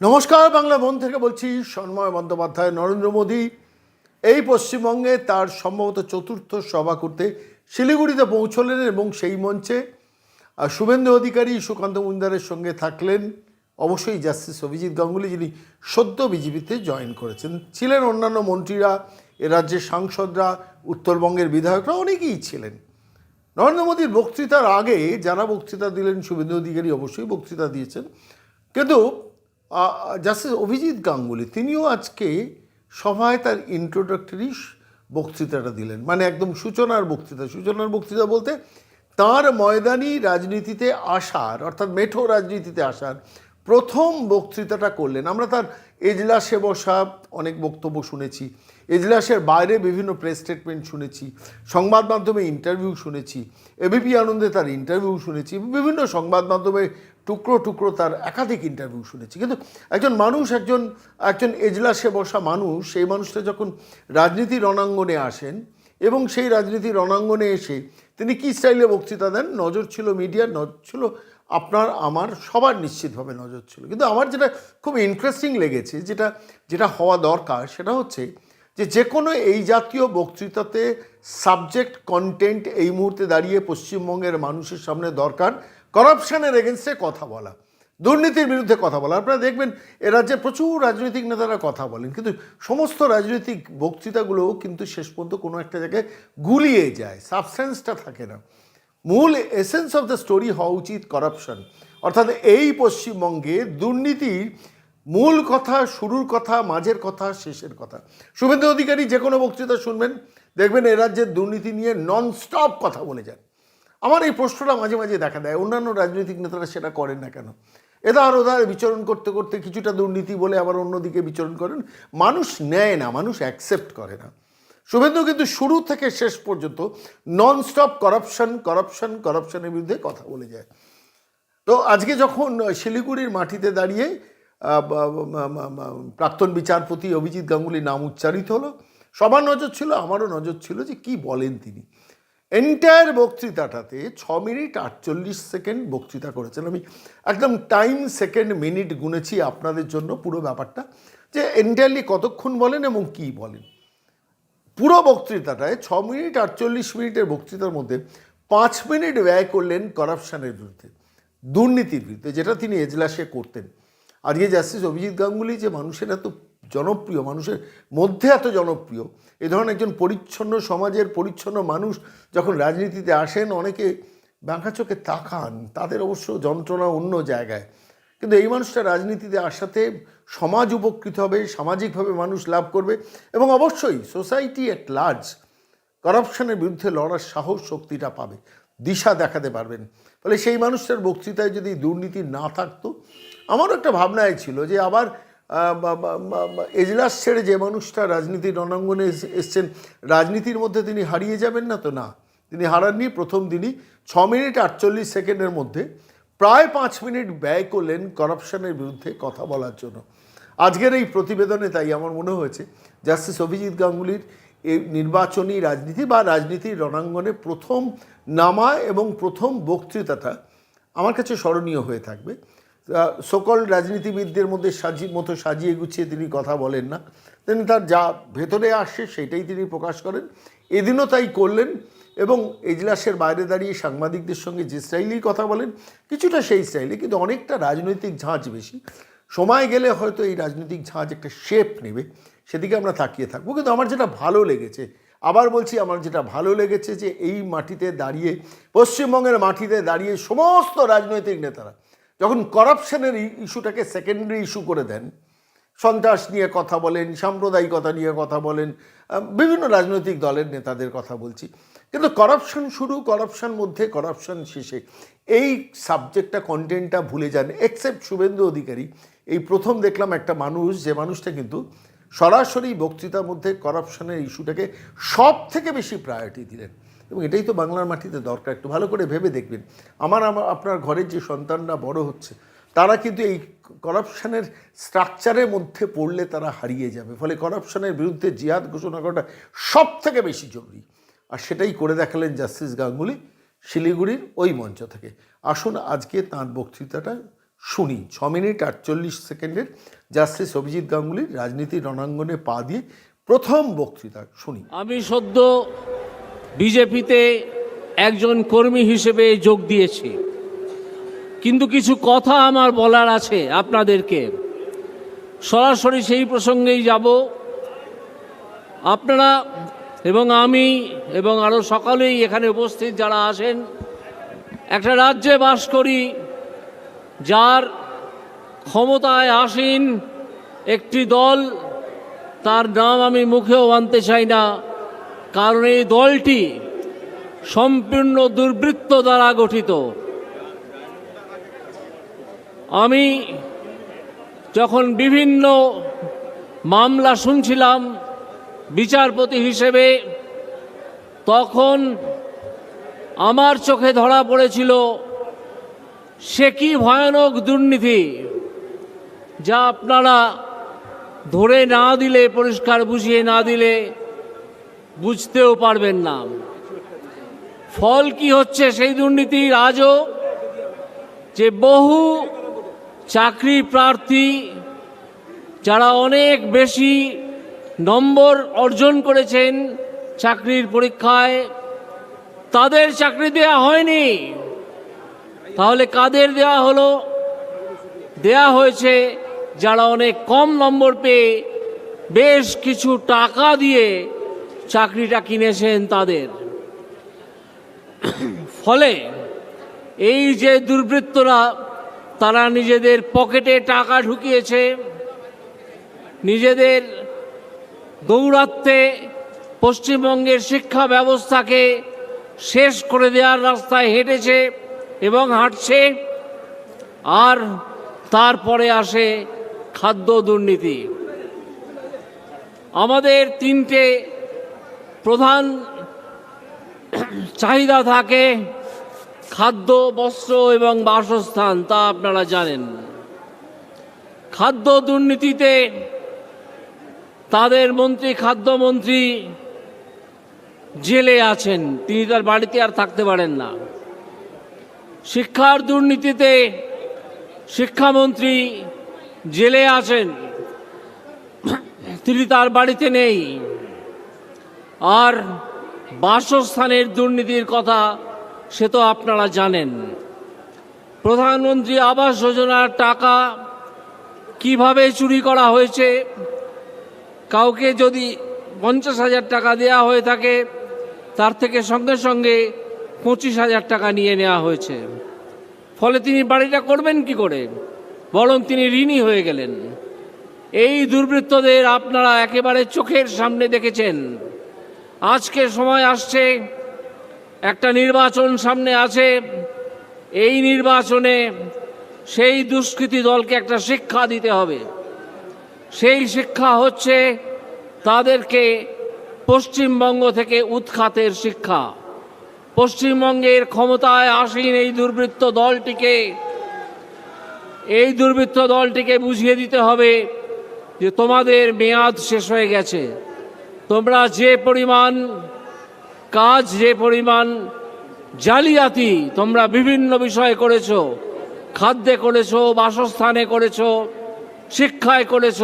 নমস্কার, বাংলা মন থেকে বলছি সন্ময় বন্দ্যোপাধ্যায়, নরেন্দ্র মোদী। এই পশ্চিমবঙ্গে তার সম্ভবত চতুর্থ সভা করতে শিলিগুড়িতে পৌঁছলেন এবং সেই মঞ্চে শুভেন্দু অধিকারী, সুকান্ত মুন্দারের সঙ্গে থাকলেন। অবশ্যই জাস্টিস অভিজিৎ গাঙ্গুলি, যিনি সদ্য বিজেপিতে জয়েন করেছেন। ছিলেন অন্যান্য মন্ত্রীরা, এ রাজ্যের সাংসদরা, উত্তরবঙ্গের বিধায়করা, অনেকেই ছিলেন। নরেন্দ্র মোদীর বক্তৃতার আগে যারা বক্তৃতা দিলেন, শুভেন্দু অধিকারী অবশ্যই বক্তৃতা দিয়েছেন। কিন্তু জাস্টিস অভিজিৎ গাঙ্গুলি, তিনিও আজকে সভায় তার ইন্ট্রোডাক্টরি বক্তৃতাটা দিলেন। মানে একদম সূচনার বক্তৃতা। সূচনার বক্তৃতা বলতে তার ময়দানি রাজনীতিতে আসার, অর্থাৎ মেঠো রাজনীতিতে আসার প্রথম বক্তৃতাটা করলেন। আমরা তার এজলাসে বসা অনেক বক্তব্য শুনেছি, এজলাসের বাইরে বিভিন্ন প্রেস স্টেটমেন্ট শুনেছি, সংবাদ মাধ্যমে ইন্টারভিউ শুনেছি এবিপি আনন্দে তার ইন্টারভিউ শুনেছি, বিভিন্ন সংবাদ মাধ্যমে টুকরো টুকরো তার একাধিক ইন্টারভিউ শুনেছি। কিন্তু একজন মানুষ, একজন একজন এজলাসে বসা মানুষ, সেই মানুষটা যখন রাজনীতির রণাঙ্গনে আসেন এবং সেই রাজনীতির রণাঙ্গনে এসে তিনি কী স্টাইলে বক্তৃতা দেন? নজর ছিল মিডিয়ার নজর ছিল আপনার, আমার সবার নিশ্চিতভাবে নজর ছিল। কিন্তু আমার যেটা খুব ইন্টারেস্টিং লেগেছে, যেটা যেটা হওয়া দরকার, সেটা হচ্ছে যে যে কোনো এই জাতীয় বক্তৃতাতে সাবজেক্ট কন্টেন্ট এই মুহূর্তে দাঁড়িয়ে পশ্চিমবঙ্গের মানুষের সামনে দরকার করাপশনের এগেনস্টে কথা বলা, দুর্নীতির বিরুদ্ধে কথা বলা। আপনারা দেখবেন, এ রাজ্যে প্রচুর রাজনৈতিক নেতারা কথা বলেন, কিন্তু সমস্ত রাজনৈতিক বক্তৃতাগুলোও কিন্তু শেষ পর্যন্ত কোনো একটা জায়গায় গুলিয়ে যায় সাবস্টেন্সটা থাকে না। মূল এসেন্স অফ দ্য স্টোরি হওয়া উচিত করাপশন অর্থাৎ এই পশ্চিমবঙ্গে দুর্নীতির মূল কথা, শুরুর কথা, মাঝের কথা, শেষের কথা। শুভেন্দু অধিকারী যে কোনো বক্তৃতা শুনবেন, দেখবেন এ রাজ্যের দুর্নীতি নিয়ে নন স্টপ কথা বলে যান। আমার এই প্রশ্নটা মাঝে মাঝে দেখা দেয়, অন্যান্য রাজনৈতিক নেতারা সেটা করেন না কেন? এদার ওদার বিচরণ করতে করতে কিছুটা দুর্নীতি বলে আবার অন্যদিকে বিচরণ করেন। মানুষ নেয় না, মানুষ অ্যাকসেপ্ট করে না। শুভেন্দু, কিন্তু শুরু থেকে শেষ পর্যন্ত নন স্টপ করাপশন করাপশন করাপশনের বিরুদ্ধে কথা বলে যায়। তো আজকে যখন শিলিগুড়ির মাটিতে দাঁড়িয়ে প্রাক্তন বিচারপতি অভিজিৎ গাঙ্গুলির নাম উচ্চারিত হলো, সবার নজর ছিল, আমারও নজর ছিল যে কি বলেন তিনি। এন্টায়ার বক্তৃতাটাতে ছ মিনিট আটচল্লিশ সেকেন্ড বক্তৃতা করেছেন। আমি একদম টাইম সেকেন্ড মিনিট গুনেছি আপনাদের জন্য পুরো ব্যাপারটা, যে এন্টায়ারলি কতক্ষণ বলেন এবং কি বলেন। পুরো বক্তৃতাটায় ছ মিনিট আটচল্লিশ মিনিটের বক্তৃতার মধ্যে পাঁচ মিনিট ব্যয় করলেন করাপশানের বিরুদ্ধে, দুর্নীতির বিরুদ্ধে, যেটা তিনি এজলাসে করতেন। আজকে জাস্টিস অভিজিৎ গাঙ্গুলি যে মানুষের এত জনপ্রিয়, মানুষের মধ্যে এত জনপ্রিয়, এ ধরনের একজন পরিচ্ছন্ন সমাজের পরিচ্ছন্ন মানুষ যখন রাজনীতিতে আসেন, অনেকে বাঁকা চোখে তাকান, তাদের অবশ্য যন্ত্রণা অন্য জায়গায়। কিন্তু এই মানুষটা রাজনীতিতে আসাতে সমাজ উপকৃত হবে, সামাজিকভাবে মানুষ লাভ করবে এবং অবশ্যই সোসাইটি অ্যাট লার্জ করাপশনের বিরুদ্ধে লড়ার সাহস, শক্তিটা পাবে, দিশা দেখাতে পারবেন। ফলে সেই মানুষটার বক্তৃতায় যদি দুর্নীতি না থাকতো, আমারও একটা ভাবনায় ছিল যে আবার এজলাস ছেড়ে যে মানুষটা রাজনীতির রণাঙ্গনে এসছেন, রাজনীতির মধ্যে তিনি হারিয়ে যাবেন না তো না। তিনি হারাননি, প্রথম দিনই ছ মিনিট আটচল্লিশ সেকেন্ডের মধ্যে প্রায় পাঁচ মিনিট ব্যয় করলেন করাপশনের বিরুদ্ধে কথা বলার জন্য। আজকের এই প্রতিবেদনে তাই আমার মনে হয়েছে জাস্টিস অভিজিৎ গাঙ্গুলির এই নির্বাচনী রাজনীতি বা রাজনীতির রণাঙ্গনে প্রথম নামা এবং প্রথম বক্তৃতাটা আমার কাছে স্মরণীয় হয়ে থাকবে। সকল রাজনীতিবিদদের মধ্যে সাজি, মতো সাজিয়ে গুছিয়ে তিনি কথা বলেন না। তিনি তার যা ভেতরে আসে সেটাই তিনি প্রকাশ করেন। এদিনও তাই করলেন। এবং এজলাসের বাইরে দাঁড়িয়ে সাংবাদিকদের সঙ্গে যে স্টাইলেই কথা বলেন, কিছুটা সেই স্টাইলে, কিন্তু অনেকটা রাজনৈতিক ঝাঁজ বেশি। সময় গেলে হয়তো এই রাজনৈতিক ঝাঁজ একটা শেপ নেবে, সেদিকে আমরা তাকিয়ে থাকব। কিন্তু আমার যেটা ভালো লেগেছে, আবার বলছি আমার যেটা ভালো লেগেছে যে এই মাটিতে দাঁড়িয়ে, পশ্চিমবঙ্গের মাটিতে দাঁড়িয়ে সমস্ত রাজনৈতিক নেতারা যখন করাপশনের ইস্যুটাকে সেকেন্ডারি ইস্যু করে দেন, সন্ত্রাস নিয়ে কথা বলেন, সাম্প্রদায়িকতা নিয়ে কথা বলেন বিভিন্ন রাজনৈতিক দলের নেতাদের কথা বলছি কিন্তু করাপশন শুরু করাপশন মধ্যে করাপশন শেষে। এই সাবজেক্টটা কন্টেন্টটা ভুলে যান এক্সেপ্ট শুভেন্দু অধিকারী। এই প্রথম দেখলাম একটা মানুষ, যে মানুষটা কিন্তু সরাসরি বক্তৃতার মধ্যে করাপশনের ইস্যুটাকে সব থেকে বেশি প্রায়োরিটি দিলেন। এবং এটাই তো বাংলার মাটিতে দরকার, একটু ভালো করে ভেবে দেখবেন। আমার আপনার ঘরের যে সন্তানরা বড় হচ্ছে, তারা কিন্তু এই করাপশনের স্ট্রাকচারের মধ্যে পড়লে তারা হারিয়ে যাবে। ফলে করাপশনের বিরুদ্ধে জিহাদ ঘোষণা করাটা সব থেকে বেশি জরুরি। আর সেটাই করে দেখালেন জাস্টিস গাঙ্গুলি শিলিগুড়ির ওই মঞ্চ থেকে। আসুন আজকে তাঁর বক্তৃতাটা শুনি। ছ মিনিট আটচল্লিশ সেকেন্ডের জাস্টিস অভিজিৎ গাঙ্গুলির রাজনীতির রণাঙ্গনে পা দিয়ে প্রথম বক্তৃতা শুনি। আমি সদ্য বিজেপিতে একজন কর্মী হিসেবে যোগ দিয়েছি। কিন্তু কিছু কথা আমার বলার আছে আপনাদেরকে। সরাসরি সেই প্রসঙ্গেই যাব। আপনারা এবং আমি এবং আরও সকলেই এখানে উপস্থিত যারা আসেন একটা রাজ্যে বাস করি, যার ক্ষমতায় আসীন একটি দল, তার নাম আমি মুখেও আনতে চাই না, কারণ এই দলটি সম্পূর্ণ দুর্বৃত্ত দ্বারা গঠিত। আমি যখন বিভিন্ন মামলা শুনছিলাম বিচারপতি হিসেবে তখন আমার চোখে ধরা পড়েছিল, সে কি ভয়ানক দুর্নীতি যা আপনারা ধরে না দিলে, পরিষ্কার বুঝিয়ে না দিলে বুঝতেও পারবেন না। ফল কি হচ্ছে সেই দুর্নীতির আজও? যে বহু চাকরি প্রার্থী, যারা অনেক বেশি নম্বর অর্জন করেছেন চাকরির পরীক্ষায়। তাদের চাকরি দেয়া হয়নি। তাহলে কাদের দেয়া হলো? দেয়া হয়েছে যারা অনেক কম নম্বর পেয়ে বেশ কিছু টাকা দিয়ে চাকরিটা কিনেছেন তাদের। ফলে এই যে দুর্বৃত্তরা, তারা নিজেদের পকেটে টাকা ঢুকিয়েছে, নিজেদের দৌরাত্মে পশ্চিমবঙ্গের শিক্ষা ব্যবস্থাকে শেষ করে দেওয়ার রাস্তায় হেঁটেছে এবং হাঁটছে, আর তারপরে আসে খাদ্য দুর্নীতি। আমাদের তিনটে প্রধান চাহিদা থাকে, খাদ্য, বস্ত্র এবং বাসস্থান, তা আপনারা জানেন। খাদ্য দুর্নীতিতে তাদের মন্ত্রী, খাদ্যমন্ত্রী জেলে আছেন। তিনি তার বাড়িতে আর থাকতে পারেন না। শিক্ষার দুর্নীতিতে শিক্ষামন্ত্রী জেলে আছেন। তিনি তার বাড়িতে নেই। আর বাসস্থানের দুর্নীতির কথা সে তো আপনারা জানেন। প্রধানমন্ত্রী আবাস যোজনার টাকা কীভাবে চুরি করা হয়েছে? কাউকে যদি পঞ্চাশ হাজার টাকা দেওয়া হয়ে থাকে, তার থেকে সঙ্গে সঙ্গে পঁচিশ হাজার টাকা নিয়ে নেওয়া হয়েছে। ফলে তিনি বাড়িটা করবেন কি করে? বরং তিনি ঋণী হয়ে গেলেন। এই দুর্বৃত্তদের আপনারা একেবারে চোখের সামনে দেখেছেন। আজকে সময় আসছে, একটা নির্বাচন সামনে আছে। এই নির্বাচনে সেই দুষ্কৃতী দলকে একটা শিক্ষা দিতে হবে। সেই শিক্ষা হচ্ছে তাদেরকে পশ্চিমবঙ্গ থেকে উৎখাতের শিক্ষা। পশ্চিমবঙ্গের ক্ষমতায় আসীন এই দুর্বৃত্ত দলটিকে, এই দুর্বৃত্ত দলটিকে বুঝিয়ে দিতে হবে যে তোমাদের মেয়াদ শেষ হয়ে গেছে। তোমরা যে পরিমাণ কাজ, যে পরিমাণ জালিয়াতি তোমরা বিভিন্ন বিষয়ে করেছ। খাদ্যে করেছ, বাসস্থানে করেছ শিক্ষায় করেছ,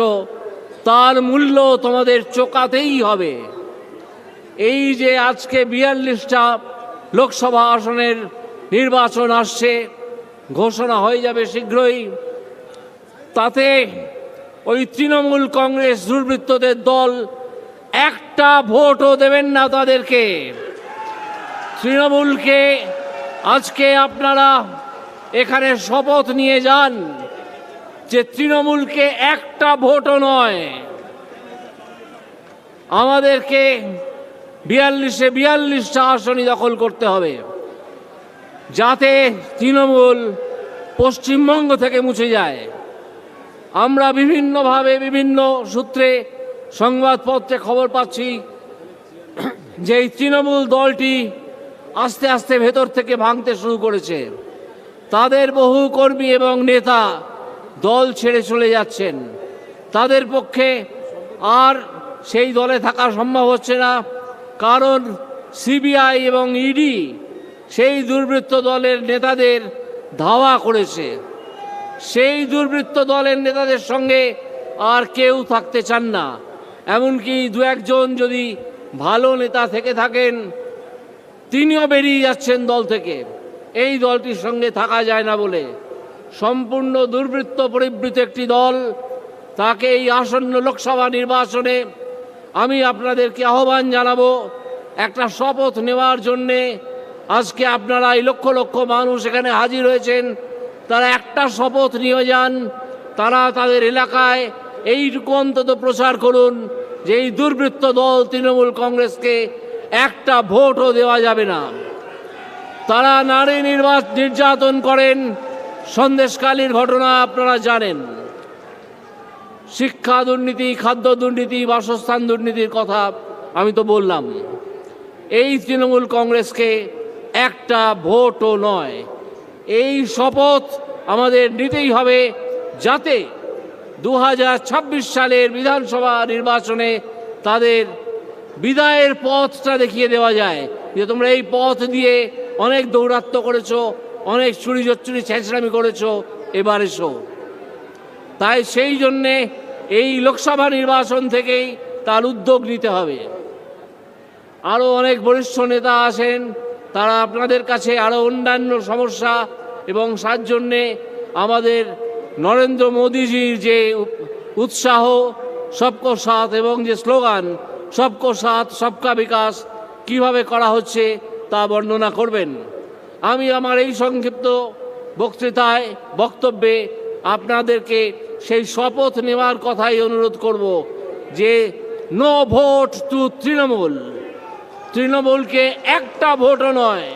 তার মূল্য তোমাদের চোকাতেই হবে। এই যে আজকে বিয়াল্লিশটা লোকসভা আসনের নির্বাচন আসছে, ঘোষণা হয়ে যাবে শীঘ্রই। তাতে ওই তৃণমূল কংগ্রেস দুর্বৃত্তদের দল একটা ভোটও দেবেন না তাদেরকে। তৃণমূলকে আজকে আপনারা এখানে শপথ নিয়ে যান। যে তৃণমূলকে একটা ভোটও নয়। আমাদেরকে বিয়াল্লিশে বিয়াল্লিশটা আসনই দখল করতে হবে। যাতে তৃণমূল পশ্চিমবঙ্গ থেকে মুছে যায়। আমরা বিভিন্নভাবে বিভিন্ন সূত্রে সংবাদপত্রে খবর পাচ্ছি যে এই তৃণমূল দলটি আস্তে আস্তে ভেতর থেকে ভাঙতে শুরু করেছে। তাদের বহু কর্মী এবং নেতা দল ছেড়ে চলে যাচ্ছেন। তাদের পক্ষে আর সেই দলে থাকা সম্ভব হচ্ছে না, কারণ সিবিআই এবং ইডি সেই দুর্বৃত্ত দলের নেতাদের ধাওয়া করেছে। সেই দুর্বৃত্ত দলের নেতাদের সঙ্গে আর কেউ থাকতে চান না। এমনকি দু একজন যদি ভালো নেতা থেকে থাকেন, তিনিও বেরিয়ে যাচ্ছেন দল থেকে। এই দলটির সঙ্গে থাকা যায় না বলে সম্পূর্ণ দুর্বৃত্ত পরিবৃত একটি দল, তাকে এই আসন্ন লোকসভা নির্বাচনে আমি আপনাদেরকে আহ্বান জানাব, একটা শপথ নেওয়ার জন্যে আজকে আপনারা এই লক্ষ লক্ষ মানুষ এখানে হাজির হয়েছেন, তারা একটা শপথ নিয়ে যান, তারা তাদের এলাকায় এইটুকু অন্তত প্রচার করুন যে এই দুর্বৃত্ত দল তৃণমূল কংগ্রেসকে একটা ভোটও দেওয়া যাবে না। তারা নারী নির্বাচ নির্যাতন করেন সন্দেশকালীর ঘটনা আপনারা জানেন। শিক্ষা দুর্নীতি, খাদ্য দুর্নীতি, বাসস্থান দুর্নীতির কথা আমি তো বললাম। এই তৃণমূল কংগ্রেসকে একটা ভোটও নয়। এই শপথ আমাদের নিতেই হবে যাতে দু হাজার ছাব্বিশ সালের বিধানসভা নির্বাচনে তাদের বিদায়ের পথটা দেখিয়ে দেওয়া যায়। যে তোমরা এই পথ দিয়ে অনেক দৌরাত্ম করেছ অনেক চুরি জচ্চুরি ছেঁচড়ামি করেছ, এবার এসো। তাই সেই জন্যে এই লোকসভা নির্বাচন থেকেই তার উদ্যোগ নিতে হবে। আরও অনেক বরিষ্ঠ নেতা আছেন, তারা আপনাদের কাছে আরও অন্যান্য সমস্যা এবং তার জন্যে আমাদের নরেন্দ্র মোদীজির যে উৎসাহ, সবকো সাথ এবং যে স্লোগান, সবকো সাথ, সবকা বিকাশ কীভাবে করা হচ্ছে তা বর্ণনা করবেন। আমি আমার এই সংক্ষিপ্ত বক্তৃতায়, বক্তব্যে আপনাদেরকে সেই শপথ নেওয়ার কথাই অনুরোধ করব যে নো ভোট টু তৃণমূল। তৃণমূলকে একটা ভোটও নয়